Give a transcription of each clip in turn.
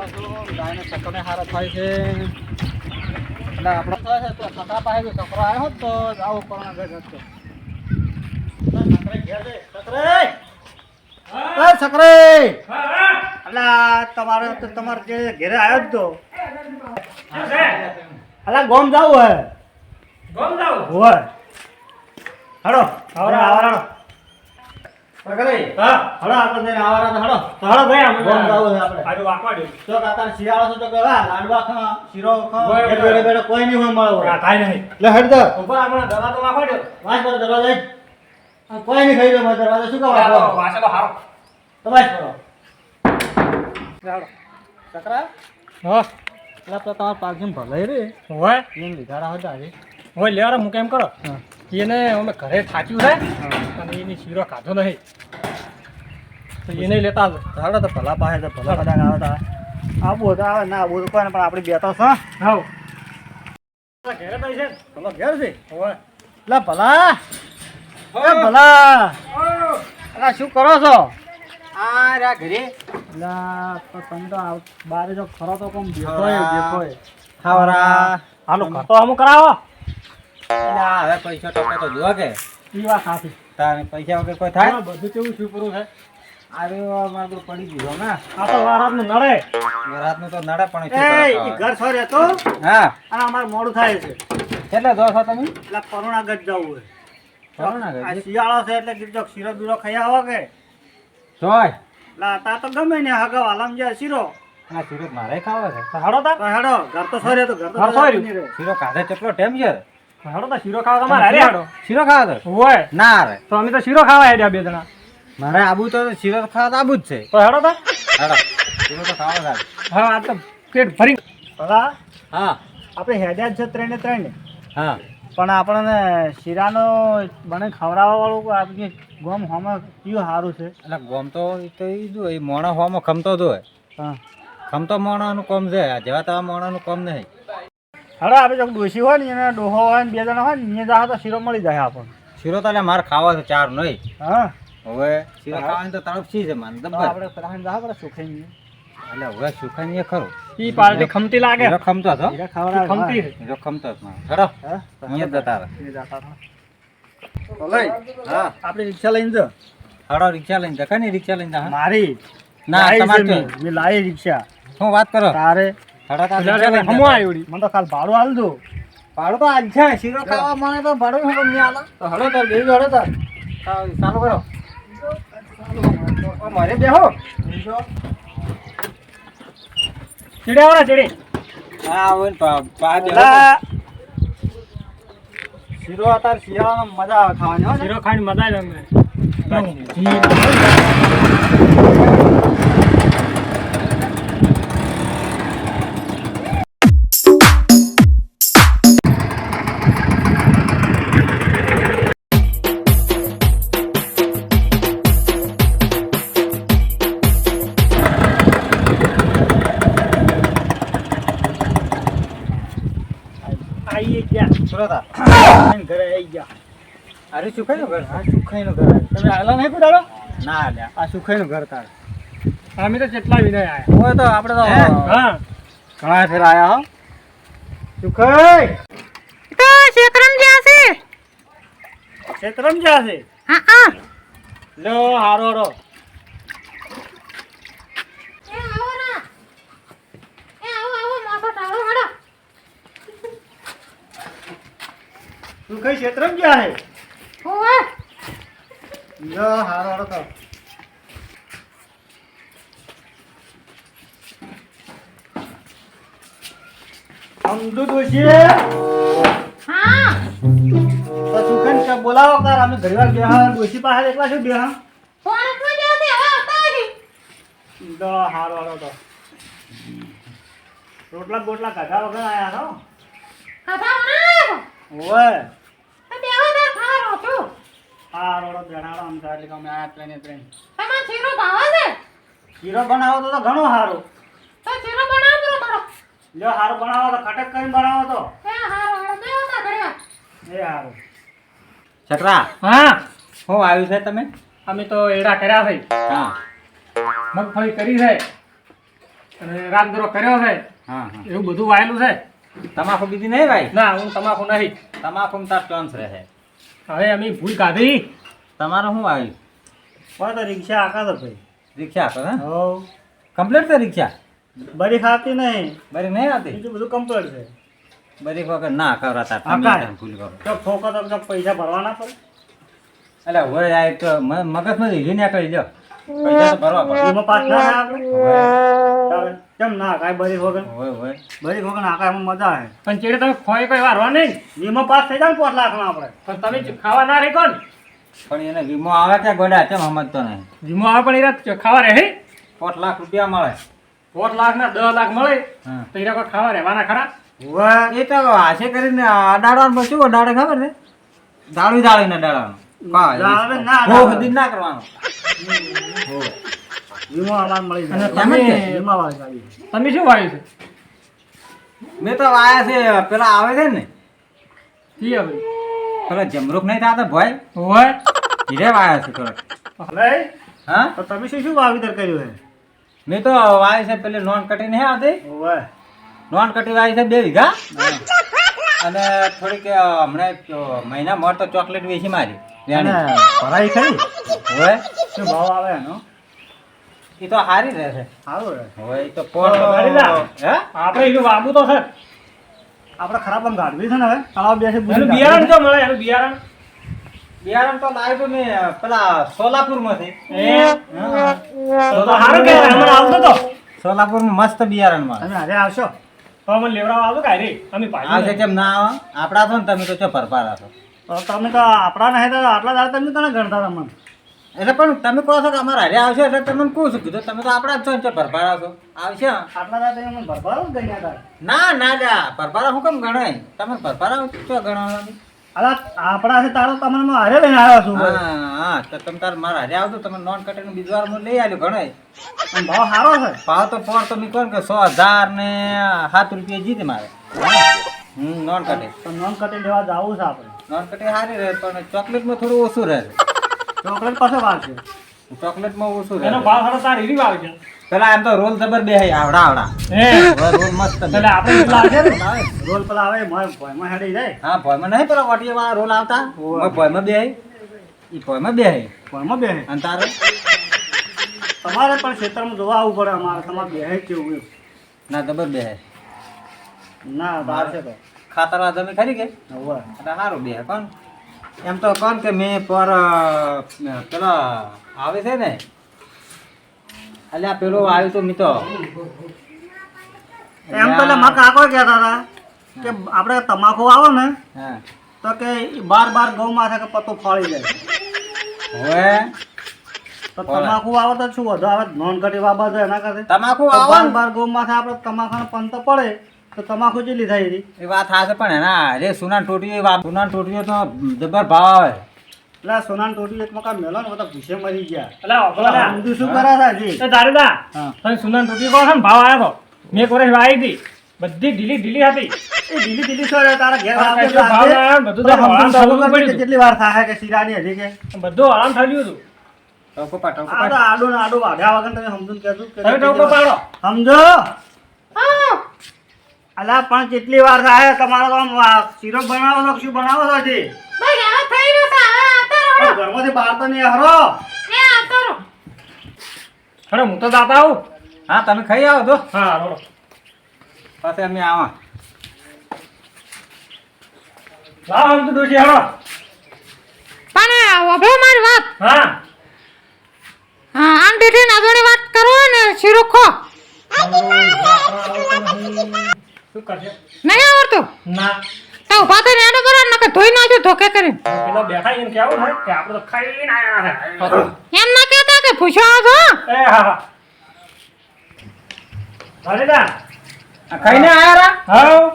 ગાયને ચક્કરને હારા થાય છે. એટલે આપણે થાય છે તો છતાં પાસે જો છોકરો આવ્યો તો આવું કોરોના ઘર હતો એટલે તમારે તમારે જે ઘેરે આવ્યો જ તો. અલા ગોમ જાવ હે. ગમ જાવ? હોય. હડો હવે આવારાડો સકરે હા. હડો આપણે જઈને આવારા તો હળો ભાઈ છે આપણે. આજુ વાકવા દો તો કાકા શિયાળો છે તો કહેવા લાડવા ખા શીરો ખા બેડે બેડે કોઈ નહીં હોય મળો થાય નહીં. લે હટ દે આપણે દવા તો વાકવા દો પર દરવાજા કોઈ નહીં ખાઈ રહ્યો મારા દરવાજા શું હારો. તો વાંચ કરો ચાલો ચકરા. હા. એટલે તો તમારા પાકીને ભલાઈ રે. હોય. એમ લીધા હતા રે હોય લેવારા હું કેમ કરો. એને અમે ઘરે થાચ્યું છે. એની શીરો ખાધો નહીં. તો એને લેતા ચાલો તો ભલા પાસે તો ભલા બધા આવે તા. આવું તો આવે ના આવું તો કોઈ પણ આપણે બે તો હાવ ઘરે તો ભલો ઘેર છે? હોય લે ભલા. એ ભલા. અલા શું કરો છો? આ રા ઘરે. લા તમે તો આવ- બારે જો ખરો તો કોમ ખરા. દેખોય ખાવરા હાલો ખાતો અમુક કરાવો. હવે પૈસા ટકા તો જુઓ કે. ઈ વાત સાચી. તારે પૈસા વગર કોઈ થાય? બધું કેવું શું પૂરું થાય? આવ્યો મારું તો પડી ગયું ને. આ તો વારાતનું નડે. રાતનું તો નડે પણ એ? ઘર છો રહેતો હા. અને અમારે મોડું થાય છે. કેટલે જો છો તમે? એટલે પરુણાગઢ જવું પરુણાગઢ? હોય આ શિયાળો છે એટલે કીધું શીરો બીરો ખાઈ આવો કે. જોય લા તા તો ગમે ને હગાવ આલામ જાય શીરો. આ સુરત મારે ખાવો છે. હાડો તા. ઘર તો છો ઘર તો છો. શીરો ખાધે કેટલો ટાઈમ છે. હાડો તો શીરો ખાવા તમારે હારે હાડો. શીરો ખાવા તો? હોય. ના રે તો અમે તો શીરો ખાવા હેડ્યા બે જણા. મારે આબુ તો શીરો ખાવા તો આબુ જ છે. તો હેડો તા. હાલો શીરો તો ખાવા જ હા આ તો પેટ ભરી હા. આપણે હેડ્યા છે ત્રણે ત્રણ. હા. પણ આપણને શીરાનો બને ખવડાવવા વાળું આપણે ગોમ હોમાં કયું સારું છે? એટલે ગોમ તો ઈ જો એ મોણો હોમાં ખમતો જ હોય. હા. ખમતો મોણાનું કોમ છે. જેવા તેવા મોણાનું કોમ નહીં. હવે આપણે જો ડોસી હોય ને એને ડોહો હોય ને બે જણા હોય ને એને જા તો શીરો મળી જાય આપણને. શીરો તો એટલે મારે ખાવા છે ચાર નહીં. હા. હવે શીરો ખાવાની તો તરફ છે દબ્બર આપણે પ્રાણ જા આપણે સુખાઈ એટલે હવે સુખાઈ ખરું. ઈ પાર્ટી ખમતી લાગે? ખમતો હતો? ખમતી. ખમતો હતો ખરો હા અહીંયા જતા રહે. એને જાતા હતા. હા. આપણે રિક્ષા લઈને જો. હાડો રિક્ષા લઈને જખા ને રિક્ષા લઈને મારી ના તમારે. મેં. લાવી રિક્ષા. શું વાત કરો? તારે મને તો કાલ ભાડું હાલ દો. ભાડું તો આજ છે શીરો ખાવા મને તો ભાડું નહીં આલો? તો હળો તાર બેસી હળો તાર. ચાલો ચાલુ કરો. મારે બેહો. ચીડે. આવો ચીડે હા પા શીરો શિયાળામાં મજા આવે ખાવાની હો શીરો ખાઈને મજા આવે આઈને ઘરે આવી ગયા. અરે સુખાઈ ઘર? આ સુખાઈનું ઘર. તમે આલા નહીં કુદાડો ના લ્યા આ સુખાઈનું ઘર તાર. અમે તો કેટલા વિનય આયા. હોય તો આપણે તો હા? ઘણા ફેર આયા હો. સુખાઈ! તો શેતરમ જ્યાં છે? ક્ષેત્રમ જ્યાં છે? હા હા. લો હારો હારો એ આવો ના એ આવો આવો માથો ટાળો હડો સુખાઈ ક્ષેત્રમ જ્યાં છે ઓવે લો હારો હારો તો. સમજુ દોશી. હા. તો સુખાઈ કે બોલાવો તાર અમે ઘડીવાર બેહા દોશી પાસે એકલા શું બેહા ફોનમાં હવે આવતા તો હારો હારો તો. રોટલા બોટલા કાઢા વગર આયા છો? ઓય. તો હારો હારો જણાવો આમ તો એટલે અમે આયા ટ્રેને ટ્રેન તમારે શીરો ભાવે છે? શીરો બનાવો તો તો ઘણો સારો તો શીરો બનાવો તો કરો લ્યો હારો બનાવો તો ખટક કરીને બનાવો તો. એ હારો હારો બે હતા ઘરે. એ હારો. છકરા હા. શું આવ્યું છે તમે? અમે તો એડા કર્યા છે. હા. મગફળી કરી છે. અને રાતદરો કર્યો છે. હા હા. એવું બધું વાયેલું છે. તમાકુ બીજી નહીં ભાઈ ના હું તમાકુ નહીં. તમાકુ તાર ચાન્સ રહે. હવે અમે ભૂલ કાઢી. તમારે શું આવ્યું? પણ તો રિક્ષા આકા તો ભાઈ. રિક્ષા આપો ને? હો. કમ્પ્લીટ છે રિક્ષા? બરી ખાતી નહીં. બરી નહીં આવતી? બીજું બધું કમ્પ્લીટ છે. બરી વગર ના કરાતા તમે ભૂલ કરો. તો ફોકસ પૈસા ભરવાના પડે. એટલે હવે આ તો મ- મગજમાં હીરી ના કરી દો પૈસા તો ભરવા પડે એમાં પાછ ના થાય આપણે કેમ ના કાંઈ બરી વગર? હોય હોય. બરી વગર નાખા એમાં મજા આવે. પણ ચેડે તમે ખોઈ કોઈ વારવા નહીં એમાં પાસ થઈ જાય ને પાંચ લાખમાં આપણે. પણ તમે ખાવા ના રહી કોણ પણ એને વીમો આવે કે ગોડા કેમ સમજતો નહીં? વીમો આવે પણ એ રાત ખાવા રહે? પાંચ લાખ રૂપિયા મળે. પાંચ લાખ ના દસ લાખ મળે? તો એ કોઈ ખાવા રહેવાના ખરા? એ તો આશે કરીને અડાડવાનું શું અડાડે ખબર છે? દાળું દાળીને અડાડવાનું ના કરવાનું. વીમો અમારે મળી જાય. તમે? વીમા વાળી ગાડી. તમે શું વાવ્યું છે? મેં તો વાયા છે પેલા આવે છે ને? કી હવે પેલા જમરૂખ નહીં થતા ભાઈ? હોય હીરે વાયા છે લઈ હા? તો તમે શું શું વાવેતર કર્યું છે? મેં તો વાય છે પેલી નોન કટી નહીં આવતી? નોન કટી વાય છે બે વીઘા? અને થોડીક હમણાં મહિના મોર તો ચોકલેટ વેચી મારી. ભરાઈ ખરી? હોય? શું ભાવ આવે એનો? એ તો સારી રહેશે સારું રહે. હોય તો પોર તો- ભરી લા. હે? આપણે એનું વાબુ તો છે. આપણે ખરાબ આમ ગાઢવી છે ને હવે તળાવ બેસે એનું બિયારણ તો મળે એનું બિયારણ. બિયારણ તો લાવ્યું તો મેં પેલા સોલાપુરમાંથી. એ. તો તો સારું કહેવાય હમણાં આવતો તો. સોલાપુરમાં મસ્ત બિયારણ મળે. તમે આજે આવશો? મને લેવડાવવા આવો કાંઈ રે. અમે પાછું છે કેમ ના આવો? આપડા છો ને તમે તો ચો ભરપારા છો. તમે તો આપણા નહીં તો આટલા દાડા તમે તને ગણતા તમને એટલે પણ તમે કહો છો કે અમારા હારે આવશે એટલે તમે કહું છું કીધું તમે તો આપડા જ છો ને ચો ભરપારા છો. આવશે આટલા દાડા તમે મને ભરભાર ગણ્યા હતા? ના ના લ્યા ભરપારા હું કેમ ગણાય? તમે ભરપારા છો ગણવાનું અલા આપણા છે તારો તમને હું હારે લઈને આવ્યો છું હા હા તો તમે તાર મારા હારે આવતો તમે નોન કટીને બીજી વાર મને લઈ આવ્યો ગણાય પણ ભાવ સારો છે. ભાવ તો પોર તો નીકળ કે સો હજાર ને સાત રૂપિયા જીતે મારે. હમ નોન કટી તો નોન કટે લેવા જવું છે આપણે. નોન કટી સારી રહે પણ ચોકલેટમાં થોડું ઓછું રહે. ચોકલેટ પાસે વાર છે ચોકલેટમાં ઓછું એનો ભાવ સારો તાર હીરી આવે છે. પેલા એમ તો રોલ જબર બે આવડા આવડા. હે. રોલ મસ્ત બે. એટલે આપણે એટલા છે ને? રોલ પેલા આવે મોય ભોયમાં હેડી જાય. હા ભોયમાં નહીં પેલા વાટીએ વાળા રોલ આવતા? ભોયમાં બે ઈ ભોયમાં બે ભોયમાં બેહે અને તારે? તમારે પણ ક્ષેત્રમાં જોવા આવવું પડે અમારે. તમારે જ કેવું ના જબર બે ના બહાર છે તો. ખાતરવા જમી ખરી કે? સારું બે કોણ? એમ તો કોણ કે મેં પર પેલા આવે છે ને? અલ્યા પેલું આવ્યું તો મેં એમ તો મા કાકો કહેતા હતા કે આપણે તમાકુ આવો ને તો કે બાર બાર ગૌ માથે કે પત્તો ફાળી જાય હવે? તો તમાકુ આવો તો શું વધુ આવે? નોન કટી બાબત એના કરતા. તમાકુ આવો. બાર ગૌ માથે આપણે તમાકુ પંત પડે. તો તમાકુ જે થાય એની? એ વાત થાશે પણ એના અરે સુના ટોટીઓ વાત સુના ટોટીઓ તો જબર ભાવ આવે. એટલે સોનાની ટોટી એક મકાન મેલો ને બધા ભૂસે મરી ગયા. એટલે બધું શું કરે છે હજી? એ દારૂદા હા. તમે સુનન ટોટી કહો છો ને? ભાવ આવ્યો. તો મેં એક વર્ષ હતી. બધી ઢીલી ઢીલી હતી. એ ઢીલી ઢીલી સર તારા ઘેર આવે, બધું તો હમણાં ચાલુ કરી કેટલી વાર થાય કે શીરાની હજી કે? બધું આરામ થઈ ગયું હતું ટોકો પા આડો આડું ને આડું વાઢ્યા વગર તમે સમજો કહેતું કે તમે ટોકો પાડો. સમજો! અલા પણ કેટલી વાર થાય? તમારો તો આમ શીરો બનાવો તો શું બનાવો તો હજી? ભાઈ હવે થઈ રહ્યું છે. હવે આવતા રહો. ઘરમાંથી બહાર તો નહીં હરો એ આવતા રહો. અરે હું તો દાતા આવું. હા તમે ખાઈ આવો તો. હા રોડો પછી અમે આવા. લાવ આમ તો દોશી હરો પણ વભો મારી વાત. હા. હા આમ દીધી નાગોની વાત કરો ને શીરો ખો શું કરશે નહીં આવડતું? ના. તો ઊભા થઈને એનો કરો નકે ધોઈ નાખ્યો ધોકે કરીને. પેલા બેઠા એને કેવું થાય કે આપણે તો ખાઈને આયા છે એમ ના કહેતા કે પૂછો છો? એ હા હા. દારૂદા ખાઈને આયા રા? હા.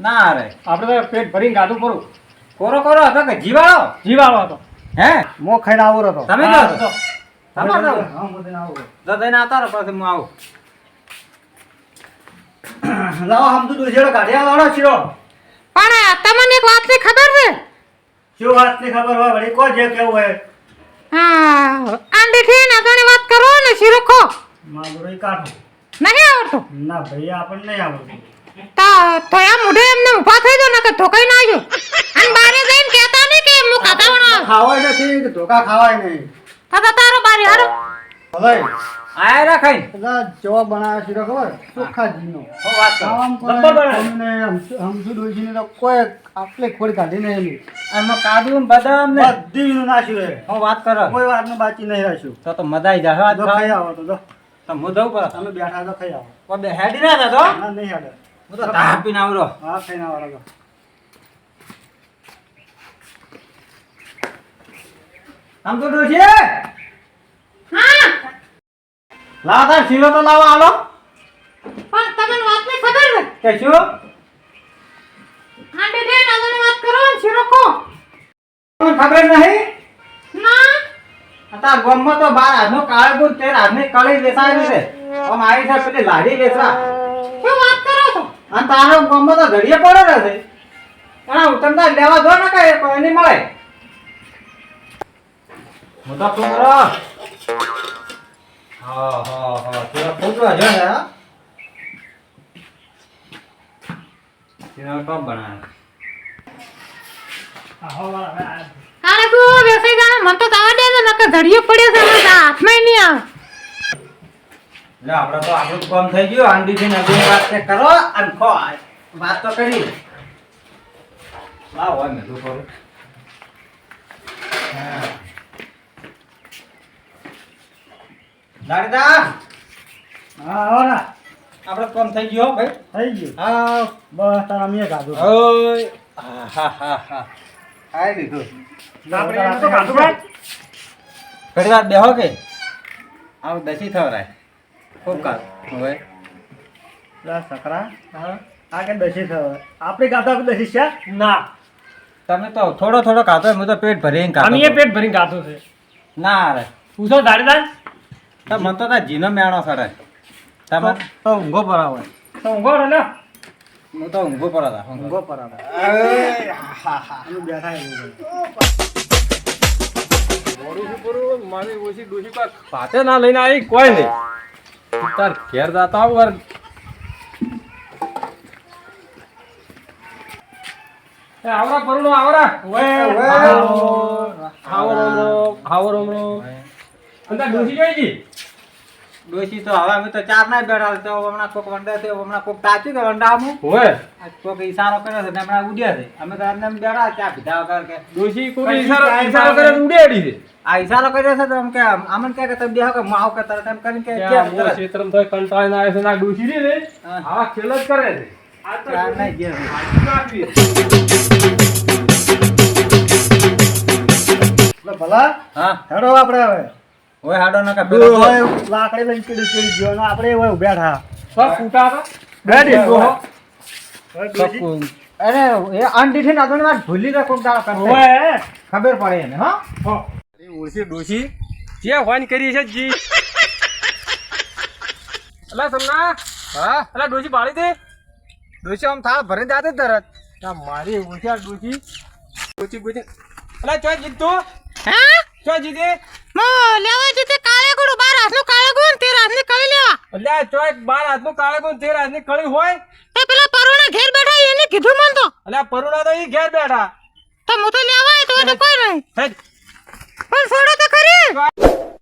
ના અરે આપણે તો પેટ ભરીને ગાધું પૂરું કોરો કોરો હતો કે જીવાળો? જીવાળો હતો. હે? મો ખાઈને આવો હતો. તમે હા, તમારે જાઓ. હા, આવું જો દઈને આવતા રહો પછી હું આવું. લાવો આમ તો શીરો કાઢ્યા વાળો છો પણ તમને એક વાતની ખબર છે? શું વાતની ખબર હોય? વળી કો જે કેવું હોય? હા આંડી થી તને વાત કરો ને શીરો ખો મારો ઈ કાઢો. નહીં આવડતો? ના ભાઈ આપણને નહીં આવડતું. તા તો આ મોઢે એમને ઊભા થઈ જાઓ ઠોકાઈ ના નાખજો અને બારે જઈને કહેતા નહીં કે હું ખાતા વણો ખાવાય નથી કે ધોકા ખાવાય નહીં. તા તારો બારે હારો. આયા પેલા જવાબ બનાવે છે ખબર? કરું? હમસુ તો કોઈ આટલે ખોડ કાઢી નહીં એની. આમાં કાજુ બદામ ને બધી નાખ્યું છે હું વાત કરો? કોઈ વાતનું બાકી નહીં રાખ્યું. તો તો મજા જાય જો ખાઈ આવો તો જો તો હું જવું તમે બેઠા તો ખાઈ આવો. કોઈ બે હેડી ના થતો ના નહીં હાલે હું તો આવરો. હા આમ તો. હા લાવ તાર શીરો તો લાવો આલો પણ તમને વાતની ખબર હોય કે શું આંડે દે નાગોની વાત કરો ને શીરોકો તમને ખબર નહીં? ના. અત્યાર ગોમમાં તો બાર હાથનો કાળગુણ તેર હાથની કળી દેસાય છે. ઓમ આવી છે પેલી લાડી વેચવા. શું વાત કરો છો? અને તારો ગોમમાં તો ઘડીએ પડે છે. એના ઉતરતા લેવા જો ને કઈ કોઈ નહીં મળે. મોટા છોકરો હા હા હા. તેરા છોકરો છે ને? તેરા ટોપ બનાવે. અરે તું બેસી જા મન તો તાવા દે ને નકર ધડિયો પડ્યો છે હાથમાં નહીં આવે. લે આપણે તો આપણું જ કામ થઈ ગયું. આંડી થી નદી વાત કરો અને ખો. વાત તો કરી. લાવ હોય મેં તું કરું? હા. લાડીદા હા આવો ના. આપણે કોમ થઈ ગયો હો ભાઈ. થઈ ગયું. હા. બસ તારા અમે ખાધું ઓય હા હા હા હા. ખાઈ લીધું. આપણે એમ તો ખાધું ભાઈ ઘણી વાર બેહો કે? આવ દસી થવરાય ખૂબ કાલ હવે. લા સકરા. આ કે દસી થયો આપણે આપણે દસી છે ના. તમે તો થોડો થોડો ખાતો હું તો પેટ ભરીને ખાતો અમે પેટ ભરીને ખાતો છે. ના રે. પૂછો દાડીદાર મને તો તા જીનો મેણો સડે. તમે તો ઊંઘો પર આવે તો ઊંઘો રે લ્યો. હું તો ઊંઘો પર હતા ઊંઘો પર બેઠા છે. મોડું શું કરું? મારી ઓછી ડોશી પાસે ભાતે ના લઈને આવી કોઈ નહીં. તાર ઘેર જાતા આવું વાર. આવરા પરુણો આવરા. આવો આવો રોમ રોમ આવો રોમ રોમ અને તાર જોઈ જી ડોશી તો હવે અમે તો ચાર ના બેઠા તો હમણાં કોક વંડા છે હમણાં કોક તાચ્યું કે વંડા આમું હોય કોક ઈશારો કરે છે ને હમણાં ઉડ્યા છે. અમે તો એમને બેઠા ચા પીધા વગર કે ડોશી કોક ઈશારો ઈશારો કરે તો ઉડેડી છે. આ ઈશારો કર્યો છે તો એમ કે આમન કે કે તમે બેહો કે માવ કે તરત એમ કરીને કે કે કેમ મોં તરત? ક્ષેત્રમ તોય કંટાળીને આવે છે ના ડોશી રે. હા. આવા ખેલ જ કરે છે. આ તો ના ગયા ભલા હા. હેડો આપણે હવે. ઓય હાડો ના કે ઓય હોય લાકડી લઈને ચીડી ચીડી ગયો ને આપણે હોય બેઠા સબ ફૂટા હતા? બેડી ઓહો. અરે એ અંડીથી નાદોની વાત ભૂલી રાખો દાળ કરતે. ઓય ખબર પડે એને હા. એ ઓળખી ડોસી જે હોન કરી છે જી. અલા સમના હા? અલા ડોસી બાળી દે. ડોસી આમ થાળ ભરે જાતે તરત. તા મારી ઓળખ્યા ડોસી ડોસી ડોશી અલા ચોય જીતો હે? ચોય જીતે. લેવા જતે કાળે ગુણ બાર હાથનું કાળે ગુણ તેર હાથની કળી લેવા. એટલે ચોય બાર હાથનું કાળે ગુણ તેર હાથની કળી હોય? તો પેલા પરુણા ઘેર બેઠા એને કીધું મન તો. એટલે પરુણા તો ઈ ઘેર બેઠા. તો હું તો લેવા તો કોઈ નહીં. પણ છોડો તો ખરી.